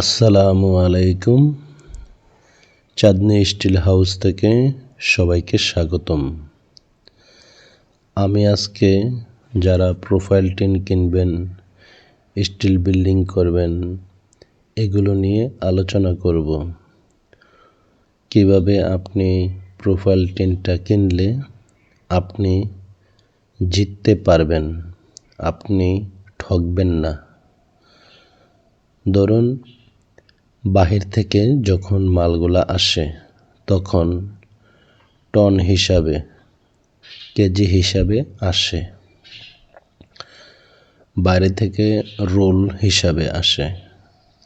আসসালামু আলাইকুম। চাঁদনি still house থেকে সবাইকে স্বাগতম। আমি আজকে যারা প্রোফাইল টিন কিনবেন, স্টিল বিল্ডিং করবেন, এগুলো নিয়ে আলোচনা করব। কীভাবে আপনি প্রোফাইল টিনটা কিনলে আপনি জিততে পারবেন, আপনি ঠকবেন না। ধরুন বাহির থেকে যখন মালগুলা আসে, তখন টন হিসাবে, কেজি হিসাবে আসে। বাইরে থেকে রোল হিসাবে আসে।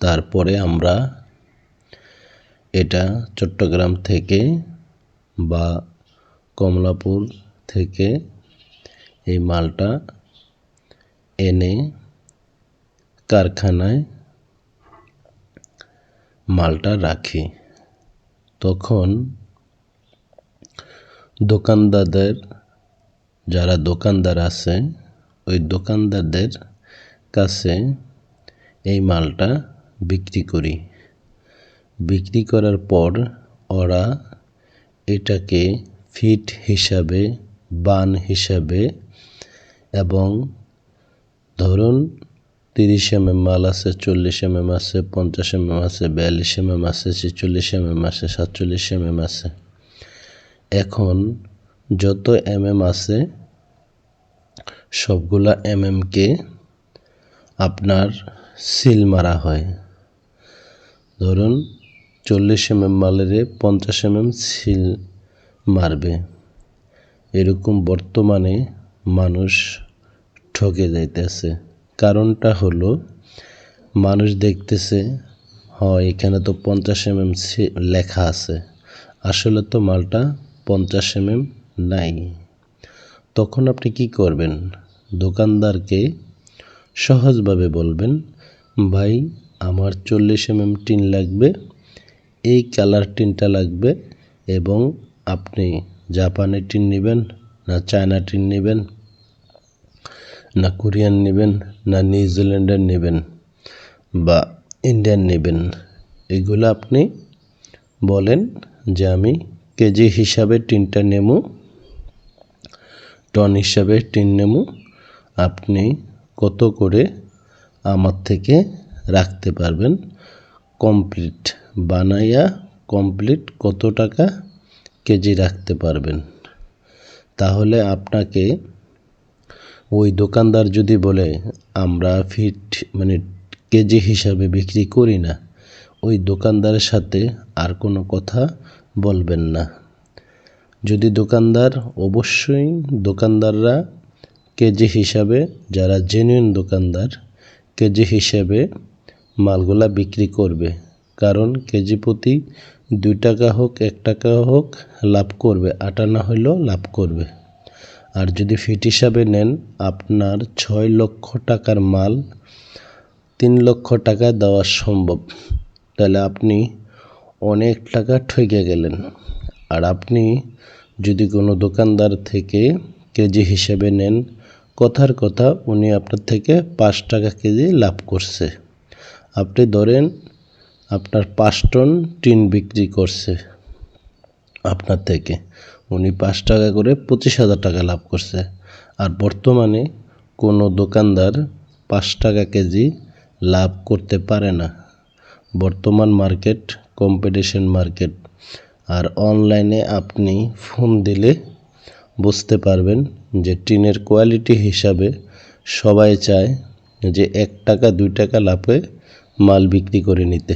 তারপরে আমরা এটা চট্টগ্রাম থেকে বা কমলাপুর থেকে এই মালটা এনে কারখানায় মালটা রাখি। তখন দোকানদারদের, যারা দোকানদার আছে, ওই দোকানদারদের কাছে এই মালটা বিক্রি করি। বিক্রি করার পর ওরা এটাকে ফিট হিসাবে, বান হিসাবে এবং ধরুন তিরিশ এম এম মাল আছে, চল্লিশ এম এম আছে, পঞ্চাশ এম এম আছে, বিয়াল্লিশ এম এম আছে, ছেচল্লিশ এম এম আছে, সাতচল্লিশ এম এম আছে। এখন যত এম এম আছে, সবগুলা এম এমকে আপনার সিল মারা হয়। ধরুন, চল্লিশ এম এম মালের পঞ্চাশ এম এম সিল মারবে। এরকম বর্তমানে মানুষ ঠকে যাইতেছে। কারণটা হলো, মানুষ দেখতেছে, হয়, এখানে তো পঞ্চাশ এম এম লেখা আছে। আসলে তো মালটা পঞ্চাশ এম এম নাই। তখন আপনি কি করবেন? দোকানদারকে সহজভাবে বলবেন, ভাই, আমার চল্লিশ এম এম টিন লাগবে, এই কালার টিনটা লাগবে এবং আপনি জাপানি টিন নেবেন না চায়না টিন নেবেন? না কোরিয়ান নেবেন, না নিউজিল্যান্ডের নেবেন বা ইন্ডিয়ান নেবেন। এগুলো আপনি বলেন যে আমি কেজি হিসাবে টিনটা নেব টন হিসাবে টিন নেব আপনি কত করে আমার থেকে রাখতে পারবেন? কমপ্লিট বানাইয়া কমপ্লিট কত টাকা কেজি রাখতে পারবেন? তাহলে আপনাকে ওই দোকানদার যদি বলে, আমরা ফিট মানে কেজি হিসাবে বিক্রি করি না, ওই দোকানদারের সাথে আর কোনো কথা বলবেন না। যদি দোকানদার, অবশ্যই দোকানদাররা কেজি হিসাবে, যারা জেনুইন দোকানদার, কেজি হিসাবে মালগুলা বিক্রি করবে। কারণ কেজি প্রতি দুই টাকা হোক, এক টাকা হোক লাভ করবে, আটা না হইলেও লাভ করবে। আর যদি ফিট হিসাবে নেন, আপনার ছয় লক্ষ টাকার মাল তিন লক্ষ টাকা দেওয়া সম্ভব। তাহলে আপনি অনেক টাকা ঠকে গেলেন। আর আপনি যদি কোনো দোকানদার থেকে কেজি হিসেবে নেন, কথার কথা উনি আপনার থেকে পাঁচ টাকা কেজি লাভ করছে। আপনি ধরেন আপনার পাঁচ টন টিন বিক্রি করছে আপনার থেকে। উনি পাঁচ টাকা করে পঁচিশ হাজার টাকা লাভ করছে। আর বর্তমানে কোনো দোকানদার পাঁচ টাকা কেজি লাভ করতে পারে না। বর্তমান মার্কেট কম্পিটিশন মার্কেট। আর অনলাইনে আপনি ফোন দিলে বুঝতে পারবেন যে টিনের কোয়ালিটি হিসাবে সবাই চায় যে এক টাকা, দুই টাকা লাভে মাল বিক্রি করে নিতে।